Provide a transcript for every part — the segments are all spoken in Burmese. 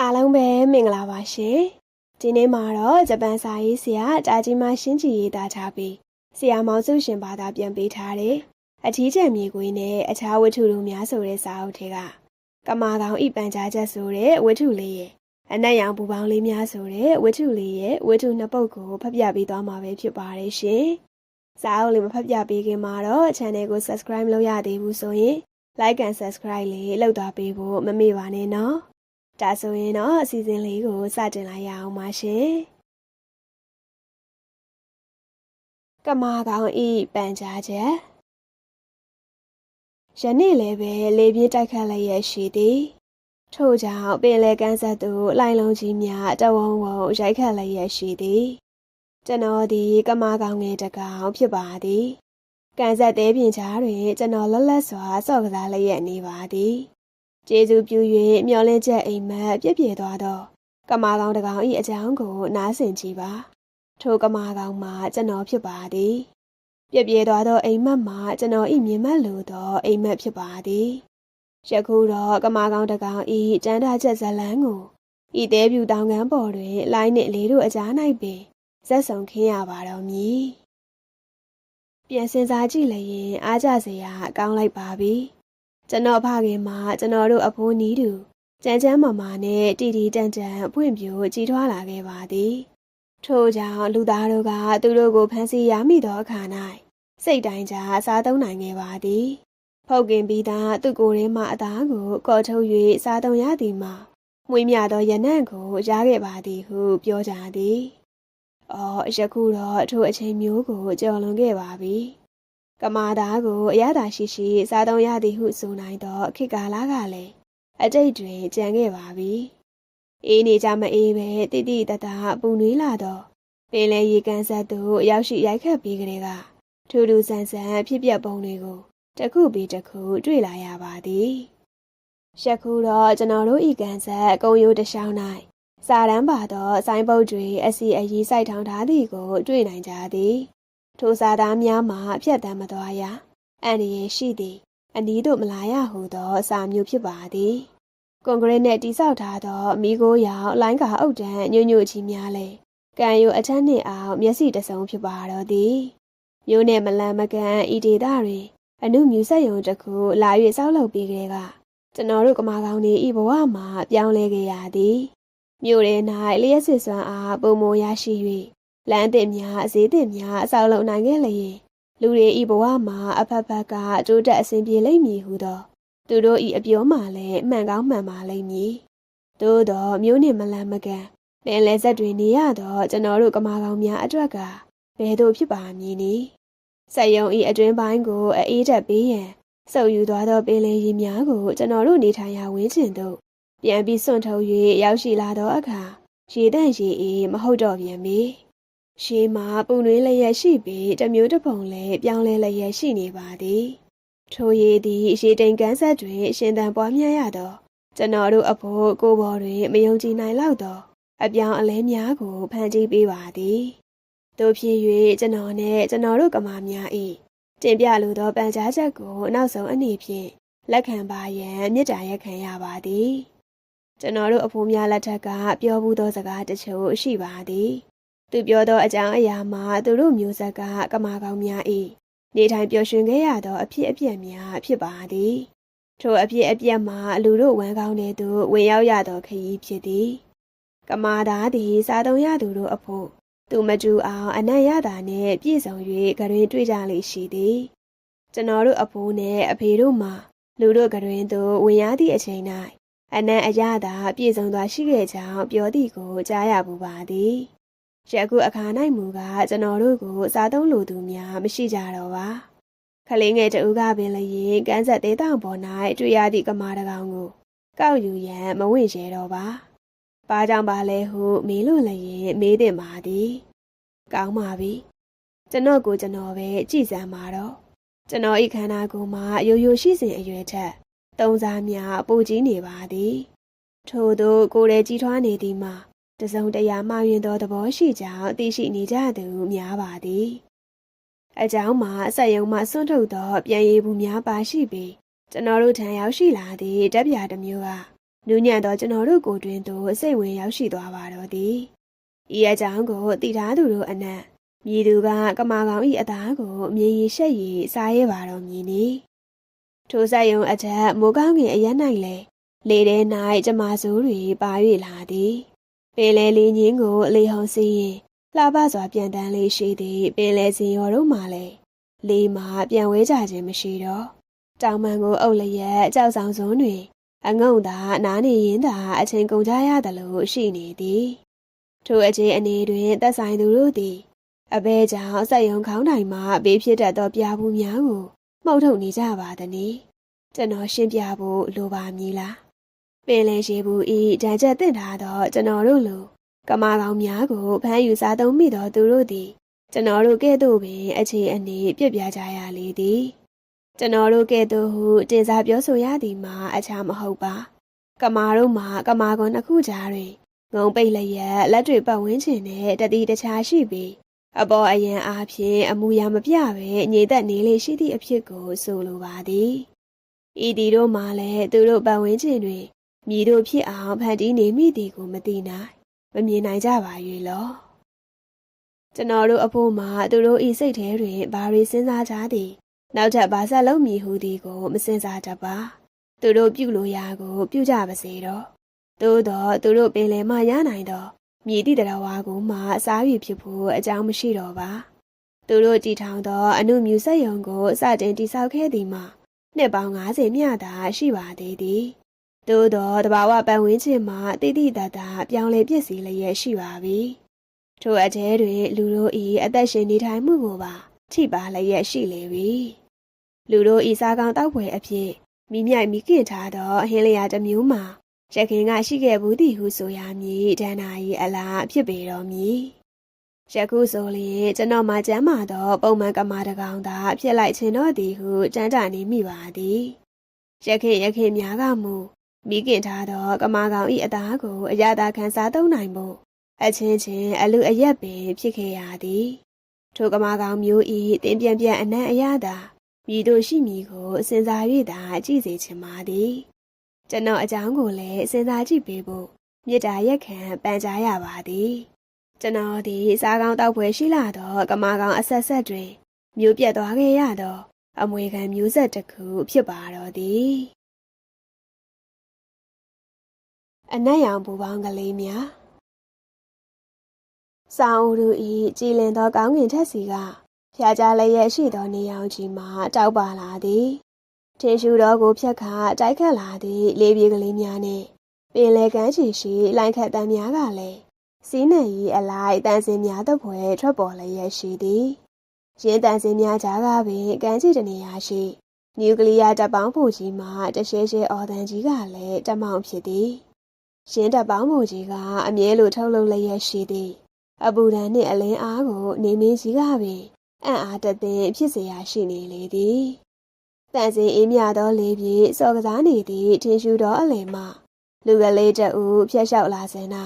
အားလုံးပဲမင်္ဂလာပါရှင်ဒီနေ့မှာတော့ဂျပန်စာရေးဆရာတာကြီးမရှင်းကြည်ရေးသားထားပြီးဆရာမောင်စုရှင်ဘာသာပြန်ပေးထားတဲ့အထီးကျန်မြေကွေးနဲ့အခြားဝတ္ထုတို့များဆိုတဲ့စာအုပ်တွေကကမာကောင်ဤပန်ကြားချက်ဆိုတဲ့ဝတ္ထုလေးရဲ့အနက်ရောင်ပူပေါင်းလေးများဆိုတဲ့ဝတ္ထုလေးရဲ့ဝတ္ထုနှစ်ပုဒ်ကိုဖတ်ပြပေးသွားမှာပဲဖြစ်ပါတယ်ရှင်စာအုပ်လေးမဖတ်ပြပေးခင်မှာတော့ channel ကို subscribe လုပ်ရသေးဘူးဆိုရင် like and subscribe လေးလုပ်သွားပေးဖို့မမေ့ပါနဲ့နော် ဒါဆိုရင်တော့အစီအစဉ်လေးကိုစတင်လိုက်ရအောင်ပါရှင်ကမာကောင်ဤပန်ကြားချက်ယနေ့လည်းပဲလေပြင်းတိုက်ခတ်လျက်ရှိသည်ထို့ကြောင့်ပင်လေကန်းဆက်သူလိုင်လုံးကြီးများတဝုံဝုံရိုက်ခတ်လျက်ရှိသည်ကျွန်တော်သည်ကမာကောင်ငယ်တကောင်ဖြစ်ပါသည်ကန်ဆက်သေးပြင်ချားတွင်ကျွန်တော်လက်လက်စွာစော့ကစားလျက်နေပါသည် ကျေးဇူးပြု၍မျောလင်းချက်အိမ်မက်ပြည့်ပြည့်သွားသောကမာကောင်တကောင်၏အကြောင်းကိုနားဆင်ကြည့်ပါထိုကမာကောင်မှာကျွန်တော်ဖြစ်ပါသည်ပြည့်ပြည့်သွားသောအိမ်မက်မှာကျွန်တော်၏မြင်မက်လိုသောအိမ်မက်ဖြစ်ပါသည်ယခုတော့ကမာကောင်တကောင်၏ကျန်းတာချက်ဇလန်းကိုဤသေးပြူတောင်ကန်းပေါ်တွင်လိုင်းနှင့်လေးတို့အကြား၌ပင်ဇက်ဆောင်ခင်းရပါတော့မည်ပြန်စင်စားကြည့်လျင်အားကြစရာကောင်းလိုက်ပါပြီ ကျွန်တော်ဖခင်မှာကျွန်တော်တို့အဖိုးနီးတူကြမ်းကြမ်းမာမာနဲ့တီတီတန်တန်အဖွင့်ပြိုကြီးထွားလာခဲ့ပါသည်ထို့ကြောင့်လူသားတို့ကသူတို့ကိုဖမ်းဆီးရမိသောအခါ၌စိတ်တိုင်းကြစားသုံးနိုင်ခဲ့ပါသည်ဖုတ်ကင်ပြီးသားသူကိုယ်ရင်းမှအသားကိုကော်ထုတ်၍စားသုံးရသည်မှာမွေးမြသောရနံ့ကိုရခဲ့ပါသည်ဟုပြောကြသည်။အော်ယခုတော့ထိုအချိန်မျိုးကိုကြော်လွန်ခဲ့ပါပြီ။ ကမာသားကိုအရသာရှိရှိစားသုံးရသည်ဟုဆိုနိုင်သောခေတ်ကာလကလည်းအတိတ်တွင်ကြံခဲ့ပါပြီ။အေးနေကြမအေးပဲတိတိတတပူနွေးလာတော့ပင်လေရေကန်ဆက်သို့ရောက်ရှိရိုက်ခတ်ပြီးကလေးကထူးထူးဆန်းဆန်းဖြစ်ပျက်ပုံတွေကိုတစ်ခုပြီးတစ်ခုတွေ့လာရပါသည်။ယခုတော့ကျွန်တော်တို့ဤကန်ဆက်ကုံရိုးတစ်ချောင်း၌စာရန်ပါသောဆိုင်းပုတ်တွေအစီအရီစိုက်ထောင်ထားသည်ကို တွေ့နိုင်ကြသည်။ ထိုစာသားများမှာဖြတ်တမ်းမသွားရအန်ဒီရဲ့ရှိသည် အနီးသို့မလာရဟုသောစာမျိုးဖြစ်ပါသည်။ကွန်ကရစ်နှင့်တိဆောက်ထားသောမိโกရောင်လိုင်းကာအုတ်တန်းညွညွချီများလေကံယူအထက်နှင့်အောင်မျက်စိတစုံဖြစ်ပါတော့သည်။မျိုးနဲ့မလန်မကန်ဤဒေတာတွင်အနုမြူဆက်ယုံတစ်ခုလာ၍စောက်လုပ်ပြီးကလေးကကျွန်တော်တို့ကမာကောင်းနေဤဘဝမှာပြောင်းလဲခဲ့ရသည်မြို့ထဲ၌လျှက်စစ်စွမ်းအားပုံမရရှိ၍ လမ်းတင်များအစည်းတင်များအဆောက်လုပ်နိုင်ခဲ့လျင်လူတွေဤဘဝမှာအဖက်ဖက်ကတိုးတက်အဆင်ပြေလိမ့်မည်ဟုသော သူတို့ဤအပြောမှလည်းမှန်ကောင်းမှန်ပါလိမ့်မည်သို့သောမြို့နှင့်မလန်မကန်ပင်လယ်ဆက်တွင်နေရသောကျွန်တော်တို့ကမာကောင်းများအတွက်ကဘယ်သို့ဖြစ်ပါမည်နည်းဆက်ယုံဤအတွင်းပိုင်းကိုအေးတက်ပေးရန်စုပ်ယူသွားသောပင်လယ်ရေများကိုကျွန်တော်တို့နေထိုင်ရာဝင်းကျင်သို့ပြန်ပြီးစွန့်ထုတ်၍ရောက်ရှိလာသောအခါရေတန့်ရေအေးမဟုတ်တော့ပြန်ပြီ ရှေးမှာပူနွေးလျက်ရှိပြီးတမျိုးတစ်ပုံလည်းပြောင်းလဲလျက်ရှိနေပါသည်ထိုရည်သည်ရေတိမ်ကန်းဆက်တွင်ရှင်သန်ပွားများရသောကျွန်တော်တို့အဖို့ကိုယ်ပေါ်တွင်မယုံကြည်နိုင်လောက်သောအပြောင်းအလဲများကိုဖန်တီးပေးပါသည်တို့ဖြစ်၍ကျွန်တော်နဲ့ကျွန်တော်တို့ကမာများ၏တင်ပြလိုသောပန်ကြားချက်ကိုနောက်ဆုံးအနေဖြင့်လက်ခံပါရန်မြစ်တာရက်ခံရပါသည်ကျွန်တော်တို့အဖိုးများလက်ထက်ကပြောဘူးသောစကားတချို့ရှိပါသည် သူပြောသောအကြောင်းအရာမှာသူတို့မျိုးဆက်ကကမာကောင်းများ၏နေထိုင်ပျော်ရွှင်ခဲ့ရသောအဖြစ်အပျက်များဖြစ်ပါသည်ထိုအဖြစ်အပျက်မှာလူတို့ဝမ်းကောင်းတဲ့သူဝင်ရောက်ရသောခရီးဖြစ်သည်ကမာသားသည်စားသုံးရသူတို့အဖို့သူမတူအောင်အနက်ရတာနှင့်ပြည့်စုံ၍ကရင်တွေ့ကြလိမ့်ရှိသည်ကျွန်တော်တို့အဖိုးနဲ့အဖေတို့မှာလူတို့ကရင်သို့ဝင်ရသည့်အချိန်၌အနက်အရသာပြည့်စုံသွားရှိခဲ့ကြောင်းပြောသည့်ကိုကြားရပူပါသည် ယခုအခါ၌မူကားကျွန်တော်တို့ကိုစားသုံးလိုသူများမရှိကြတော့ပါခလေးငယ်တူကပင်လည်းရင်ကန်းဆက်သေးတောင်ပေါ်၌တွေ့ရသည့်ကမာတကောင်ကိုကောက်ယူရန်မဝင့်ရဲတော့ပါ။ဘာကြောင့်ပါလဲဟုမေးလို့လည်းရင်မေးတင်ပါသည်။ကောင်းပါပြီ။ကျွန်တော်ကိုကျွန်တော်ပဲကြည်စမ်းပါတော့။ကျွန်တော်ဤခန္ဓာကိုယ်မှာရိုးရိုးရှိစဉ်အရွယ်ထက်သုံးစားများပိုကြီးနေပါသည်။ထို့သောကိုယ်ရဲ့ကြီးထွားနေသည်မှာ တစုံတရာမှရင်သောသဘောရှိကြောင်းသိရှိနေကြသူများပါသည်။အကြောင်းမှာအဆက်ယုံမှဆွန့်ထုတ်သောပြန်ရည်ဘူးများပါရှိပြီးကျွန်တော်တို့ထံရောက်ရှိလာသည့်တက်ပြားတစ်မျိုးကနူးညံ့သောကျွန်တော်တို့ကိုယ်တွင်သို့စိတ်ဝင်ရောက်ရှိသွားပါတော့သည်ဤအကြောင်းကိုသိထားသူတို့အနက်မြည်သူကကမာကောင်ဤအသားကိုမြည်ရရှက်ရည်စားရဲပါတော့မည်နီထိုဆက်ယုံအထက်မိုးကောင်းငင်အရက်၌လေလေထဲ၌ကျမစိုးတွေပါ၍လာသည် ပင်လေလေးညင်းကိုအလေးဟုံစီရင်လှပစွာပြန်တန်းလေးရှိသည်ပင်လေစင်ရောတို့မှလည်းလေးမှာပြန်ဝဲကြခြင်းမရှိတော့တောင်မန်ကိုအုပ်လျက်ကြောက်ဆောင်စွန်းတွင် အငုံသာနားနေရင်သာအချိန်ကုန်ကြရသလိုရှိနေသည်ထိုအခြေအနေတွင်သက်ဆိုင်သူတို့သည် အဘဲကြောင့်စက်ယုံခေါင်းတိုင်မှဘေးဖြစ်တတ်သောပြားဘူးများကိုမှုတ်ထုတ်နေကြပါသည်။ကျွန်တော်ရှင်းပြဖို့လိုပါမည်လား။ ပင်လယ်ရှိဘူးဤတန်ချက်တင်ထားသောကျွန်တော်တို့လိုကမာကောင်များကိုဖမ်းယူစားသုံးမိသောသူတို့သည်ကျွန်တော်တို့ကဲ့သို့ပင်အခြေအနေပြစ်ပြကြရလေသည်။ကျွန်တော်တို့ကဲ့သို့ဟုတင်စားပြောဆိုရသည်မှာအခြားမဟုတ်ပါ။ကမာတို့မှာကမာကွန်တစ်ခုကြားတွင်ငုံပိတ်လျက်လက်တွေပတ်ဝန်းကျင်နဲ့တတိတခြားရှိပြီးအပေါ်အရင်အားဖြင့်အမူအရာမပြပဲညိသက်နေလေရှိသည့်အဖြစ်ကိုဆိုလိုပါသည်ဤဒီတို့မှလည်းသူတို့ပတ်ဝန်းကျင်တွင် မြည်တို့ဖြစ်အောင်ဖန်တီးနေမိသည်ကိုမသိနိုင်မမြင်နိုင်ကြပါ၍လောကျွန်တော်တို့အဖို့မှာသူတို့ဤစိတ်ထဲတွင်ဘာတွေစဉ်းစားကြသည်နောက်ထပ်ဘာဆက်လုံးမည်ဟူသည်ကိုမစဉ်းစားတတ်ပါသူတို့ပြုလို့ရာကို ပြုကြပါစေတော့သို့တော့သူတို့ပင်လယ်မှရနိုင်တော့မြည်သည့်တရားဝါကိုမှအစားရဖြစ်ဖို့အကြောင်းမရှိတော့ပါသူတို့တည်ထောင်သောအနုမြူဆက်ယုံကိုစတင်တည်ဆောက်ခဲ့သည်မှာနှစ်ပေါင်း90မြတာရှိပါသေးသည် သို့သောတဘာဝပတ်ဝန်းကျင်မှာတိတိတတ်တာပြောင်းလဲပြည့်စည်လျက်ရှိပါပြီထိုအကျဲတွင်လူတို့၏အသက်ရှင်နေထိုင်မှုကိုပါထိပါလျက်ရှိလေပြီလူတို့ဤစားကောင်းတောက်ဖွယ်အဖြစ်မိမြိုက်မိခင်ထားသောဟင်းလျာတစ်မျိုးမှာရခင်ကရှိခဲ့ဘူးသည်ဟုဆိုရမည်ဒဏ္ဍာရီအလားဖြစ်ပေတော်မည်ယခုဆိုလျင်ကျွန်တော်မှကျမ်းမာသောပုံမှန်ကမာတကောင်သာဖြစ်လိုက်ခြင်းတော့သည်ဟုကြမ်းကြနေမိပါသည်ရခင်ရခင်များကမူ မိခင်ထားသောကမာကောင်ဤအသားကိုအရသာခံစားသုံးနိုင်ဖို့အချင်းချင်းအလူအရက်ပင်ဖြစ်ခဲ့ရသည်ထိုကမာကောင်မျိုးဤတင်းပြန်ပြန်အနံ့အရသာမြည်တို့ရှိမည်ကိုစဉ်းစား၍သာကြည့်စေချင်ပါသည်ကျွန်တော်အကြောင်းကိုလည်းစဉ်းစားကြည့်ပေးဖို့မေတ္တာရက်ခံပန်ကြားရပါသည်ကျွန်တော်ဒီစားကောင်းတောက်ပွဲရှိလာတော့ကမာကောင်အဆက်ဆက်တွင် မျိုးပြတ်သွားခဲ့ရတော့အမွေခံမျိုးဆက်တစ်ခုဖြစ်ပါတော့သည် အနက်ရောင်ပူပေါင်းကလေးများဆောင်းဦးဤကြည်လင်သောကောင်းကင်ထက်စီကဖျားကြလည်းရဲ့ရှိသောနေရောင်ကြီးမှတောက်ပါလာသည်ထင်းရှူတော်ကိုဖြတ်ခါတိုက်ခတ်လာသည့်လေးပြေးကလေးများနဲ့ပင်လေကမ်းခြေရှိလိုင်ခတ်တန်းများကလည်းစီးနှံရီအလိုက်တန်စင်များသဖွယ်ထွက်ပေါ်လျက်ရှိသည်ရင်းတန်စင်များကြားကပင်ကမ်းခြေတနေရာရှိနျူကလ িয়ার တပ်ပေါင်းဖို့ကြီးမှတရှဲရှဲအော်တန်ကြီးကလည်းတမောင်ဖြစ်သည် ရင်းတပ်ပေါင်းဖို့ကြီးကအမြဲလိုထုတ်လုပ်လျက်ရှိသည်အပူဒဏ်နှင့်အလင်းအားကိုနေမင်းကြီးကပင်အံ့အားတသင်ဖြစ်เสียရှိနေလေသည်တန်စင်အေးမြသောလေးပြေစော်ကစားနေသည့်ထင်းရှူသောအလယ်မှလူကလေးတအူဖျက်လျှောက်လာစဉ်၌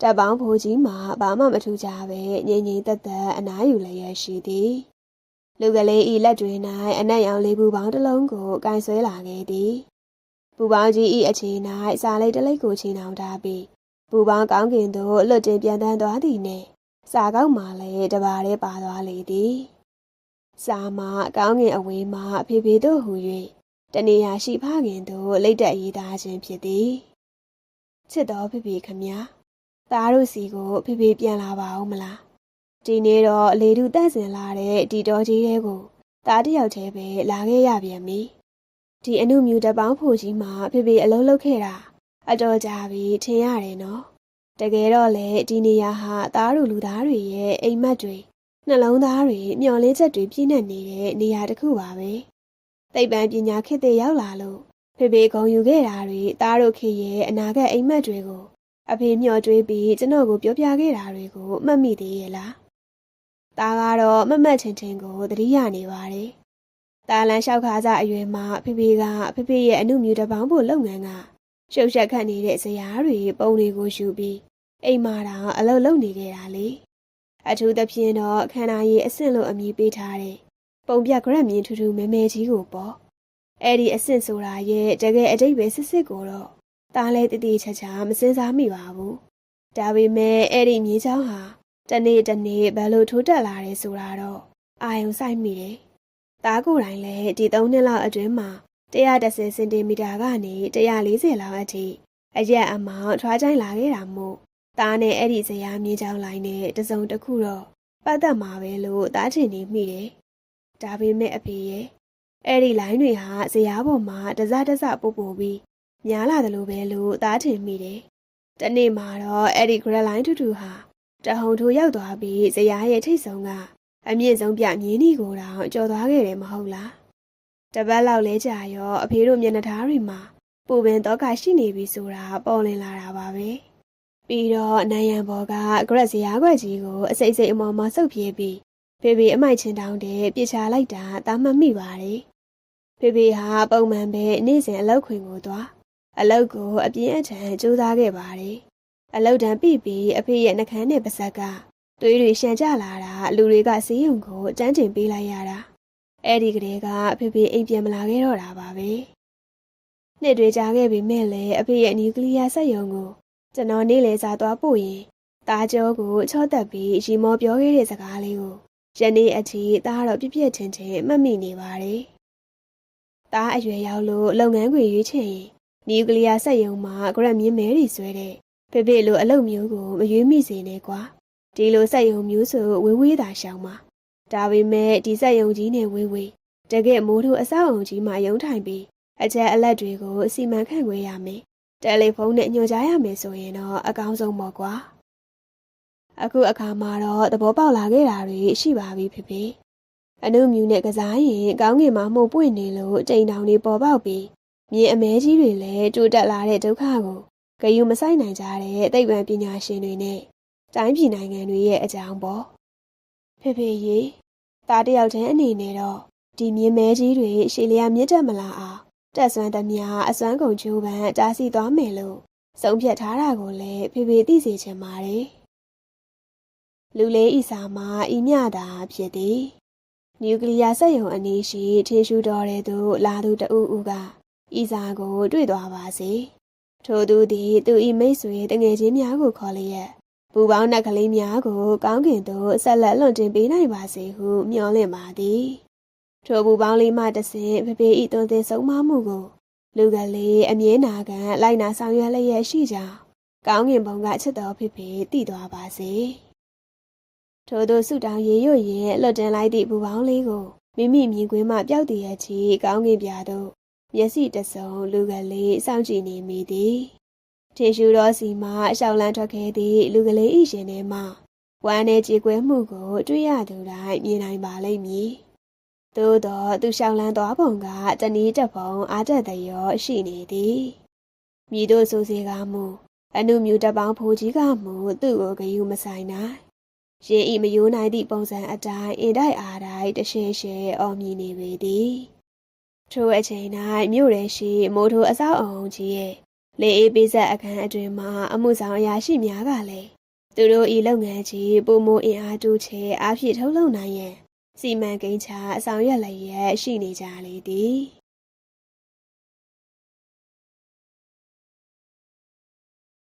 တပ်ပေါင်းဖိုးကြီးမှဘာမှမထူးကြပဲငြိမ်ငြိမ်သက်သက်အနားယူလျက်ရှိသည်လူကလေးဤလက်တွေ၌အနက်ရောင်လေးပူပေါင်းတစ်လုံးကိုကင်ဆွဲလာခဲ့သည် ပူပေါင်းကြီးဤအခြေ၌စာလိတ်တစ်လိပ်ကိုချီနှောင်ထားပြီးပူပေါင်းကောင်းကင်သို့လွတ်တင်ပြန်တန်းသွားသည်နှင့်စာကောက်မှလည်းတပါးတည်းပါသွားလေသည်စာမကောင်းငင်အဝေးမှဖေဖေတို့ဟူ၍တနေရာရှိဖခင်တို့လိတ်တက်ရေးသားခြင်းဖြစ်သည်ချစ်တော်ဖေဖေခမညာသားတို့စီကိုဖေဖေပြန်လာပါဦးမလားဒီနေ့တော့လေတူတက်စင်လာတဲ့ဒီတော်ကြီးတဲ့ကိုသားတယောက်တည်းပဲလာခဲ့ရပြန်ပြီ ဒီအမှုမြူတပေါင်းဖို့ကြီးမှာဖေဖေအလုံးလုံးခဲ့တာအတော်ကြာပြီထင်ရတယ်နော်တကယ်တော့လေဒီနေရာဟာသားတို့လူသားတွေရဲ့အိမ်မက်တွေနှလုံးသားတွေမျောလင်းချက်တွေပြည့်နေနေတဲ့နေရာတစ်ခုပါပဲသိပ္ပံပညာခေတ်သစ်ရောက်လာလို့ဖေဖေဂုံယူခဲ့တာတွေသားတို့ခေရဲ့အနာဂတ်အိမ်မက်တွေကိုအဖေမျှော်တွေးပြီးကျွန်တော်ကိုပြောပြခဲ့တာတွေကိုမှတ်မိသေးရဲ့လားသားကတော့မမတ်ချင်ချင်ကိုသတိရနေပါတယ် တာလန်လျှောက်ခါစားအရွယ်မှာဖေဖေကဖေဖေရဲ့အမှုမြူတပေါင်းဖို့လုပ်ငန်းကရှုပ်ရှက်ခတ်နေတဲ့ဇရာတွေပုံတွေကိုယူပြီးအိမ်မာတာအလုပ်လုပ်နေခဲ့တာလေအထူးသဖြင့်တော့ခန္ဓာရည်အဆင့်လို့အမည်ပေးထားတဲ့ပုံပြဂရက်မြင်ထူးထူးမဲမဲကြီးကိုပေါ့အဲ့ဒီအဆင့်ဆိုတာရဲ့တကယ်အတိတ်ပဲစစ်စစ်ကိုတော့။ဒါလည်းတတိချာချာမစင်စားမိပါဘူး။ဒါပေမဲ့အဲ့ဒီမြေချောင်းဟာတနေ့တနေ့ဘယ်လိုထိုးတက်လာတယ်ဆိုတာတော့အာယုံဆိုင်မိတယ်။ သားကိုယ်တိုင်လည်းဒီ၃နှစ်လောက်အတွင်းမှာ130စင်တီမီတာကနေ140လောက်အထိအရက်အမောင်ထွားချိုင်းလာခဲ့တာမို့သားနဲ့အဲ့ဒီဇရာမြေချောင်းလိုင်းနဲ့တစုံတစ်ခုတော့ပတ်သက်မှာပဲလို့သားချင်နေမိတယ်။ဒါပေမဲ့အဖေရဲ့အဲ့ဒီလိုင်းတွေဟာဇရာပေါ်မှာတစတစပို့ပို့ပြီးများလာတယ်လို့ပဲလို့သားထင်မိတယ်။တနေ့မှာတော့အဲ့ဒီ Grand Line ထူထူဟာတဟုန်ထိုးရောက်သွားပြီးဇရာရဲ့ထိတ်ဆုံးက အမြင့်ဆုံးပြမြင်းနီကိုတောင်ကြော်သွားခဲ့တယ်မဟုတ်လား။တပတ်လောက်လဲကြာရောအဖေတို့မျက်နှာသားတွေမှာပူပင်တော့ကရှိနေပြီဆိုတာပေါ်လင်လာတာပါပဲ။ပြီးတော့နန်းရံဘော်ကဂရက်ဇရာခွက်ကြီးကိုအစိမ့်စိမ့်အမော်မော်ဆုပ်ပြေးပြီးဖေဖေအမိုက်ချင်းတောင်းတဲ့ပြစ်ချလိုက်တာတာမှတ်မိပါတယ်။ဖေဖေဟာပုံမှန်ပဲနေ့စဉ်အလောက်ခွင်ကိုသွားအလောက်ကိုအပြင်းအထန်ကြိုးစားခဲ့ပါတယ်။အလောက်တန်ပြီပြီးအဖေရဲ့နှကန်းနဲ့ပါဇက်က သွေးတွေရှန်ကျလာတာလူတွေကစီးရုံကိုတန်းကျင်ပေးလိုက်ရတာအဲ့ဒီကလေးကဖေဖေအိမ်ပြန်မလာခဲ့တော့တာပါပဲနှစ်တွေကြာခဲ့ပြီမဲ့လည်းအဖေရဲ့နျူကလ িয়ার စက်ရုံကိုကျွန်တော်နေ့လေစာသွားပို့ရင်ตาကျောကိုချော့တက်ပြီးရီမောပြောခဲ့တဲ့စကားလေးကိုယနေ့အထိตาတော့ပြည့်ပြည့်ချင်းချင်းမှတ်မိနေပါတယ်ตาအရွယ်ရောက်လို့လုပ်ငန်းခွင်ရွေးချယ်ရင်နျူကလ িয়ার စက်ရုံမှာဂရက်မြင်းမဲတွေဆွဲတဲ့ဖေဖေလိုအလုပ်မျိုးကိုမရွေးမိစေနဲ့ကွာ ဒီလိုစက်ယုံမျိုးဆိုဝေးဝေးသာရှောင်ပါဒါပေမဲ့ဒီစက်ယုံကြီးနဲ့ဝေးဝေးတကယ်မိုးထိုးအဆောက်အုံကြီးမှာရုံထိုင်ပြီးအချက်အလက်တွေကိုအစီမံခန့်ခွဲရမယ်တယ်လီဖုန်းနဲ့ညွှန်ကြားရမယ်ဆိုရင်တော့အကောင်းဆုံးပေါ့ကွာအခုအခါမှာတော့သဘောပေါက်လာခဲ့တာတွေရှိပါပြီဖေဖေအနုမြူနဲ့ကစားရင်ကောင်းငင်မှာမှုပွင့်နေလို့တိမ်တောင်တွေပေါ်ပေါက်ပြီးမြေအမဲကြီးတွေလည်းတိုးတက်လာတဲ့ဒုက္ခကိုဂယုမဆိုင်နိုင်ကြတဲ့သိပ္ပံပညာရှင်တွေနဲ့ တိုင်းပြည်နိုင်ငံတွေရဲ့အကြောင်းပေါ့ဖေဖေရေသားတယောက်တည်းအနေနဲ့တော့ဒီမြင်းမဲကြီးတွေရှေလျာမြင့်တက်မလာအောင်တက်ဆွမ်းသမျှအစွမ်းကုန်ချိုးပန်းတားဆီးသွားမယ်လို့ဆုံးဖြတ်ထားတာကိုလည်းဖေဖေသိစေချင်ပါတယ်လူလေးဤစာမှာဤမြတာဖြစ်သည်နျူကလ িয়ার စက်ရုံအနည်းရှိထေရှူတော်တဲ့သူလာသူတဦးဦးကဤစာကို တွေ့သွားပါစေထို့သူသည်သူဤမိတ်ဆွေတငယ်ချင်းများကိုခေါ်လျက် ပူပေါင်းနှက်ကလေးများကိုကောင်းကင်သို့ဆက်လက်လွန်တင်ပေးနိုင်ပါစေဟုမျှော်လင့်ပါသည်ထိုပူပေါင်းလေးမှတဆင့်ဖဖေဤသွန်သင်ဆုံးမမှုကို လူကလေးအမြဲနာခံလိုက်နာဆောင်ရွက်လျက်ရှိကြောင်းကောင်းကင်ဘုံကချစ်တော်ဖေဖေတည်သွားပါစေထိုတို့ဆုတောင်းရေရွရင်လွတ်တင်လိုက်သည့်ပူပေါင်းလေးကိုမိမိမြင်ကွင်းမှပျောက်တည်ရချီကောင်းကင်ပြာတို့မျက်စိတစုံလူကလေးစောင့်ကြည့်နေမိသည် ထေရှူတော်စီမှရှောင်းလန်းထွက်ခဲ့သည့်လူကလေးဤရှင်ထဲမှဝမ်းနဲ့ကြေကွဲမှုကိုတွေ့ရသူတိုင်းမြင်နိုင်ပါလိမ့်မည်။သို့တော့သူရှောင်းလန်းသွားပုံကတနည်းတစ်ပုံအားတက်သရောရှိနေသည်။မိတို့ဆိုစေကမူအနုမြူတပေါင်းဖိုးကြီးကမူသူ့ကိုဂယုမဆိုင်နိုင်။ရင်ဤမယိုးနိုင်သည့်ပုံစံအတိုင်းအင်တိုက်အားတိုင်းတရှင်းရှဲအော်မြည်နေပေသည်။ထိုအချိန်၌မြို့ရဲရှိမိုးထိုးအဆောက်အုံကြီးရဲ့ လေအေးပေးဆက်အခန်းအတွင်မှာအမှုဆောင်အရာရှိများကလည်းသူတို့ဤလုပ်ငန်းကြီးပုံမအင်အားတူချဲအားဖြင့်ထုတ်လုပ်နိုင်ရန်စီမံကိန်းချအဆောင်ရွက်လျက်ရှိနေကြလေသည်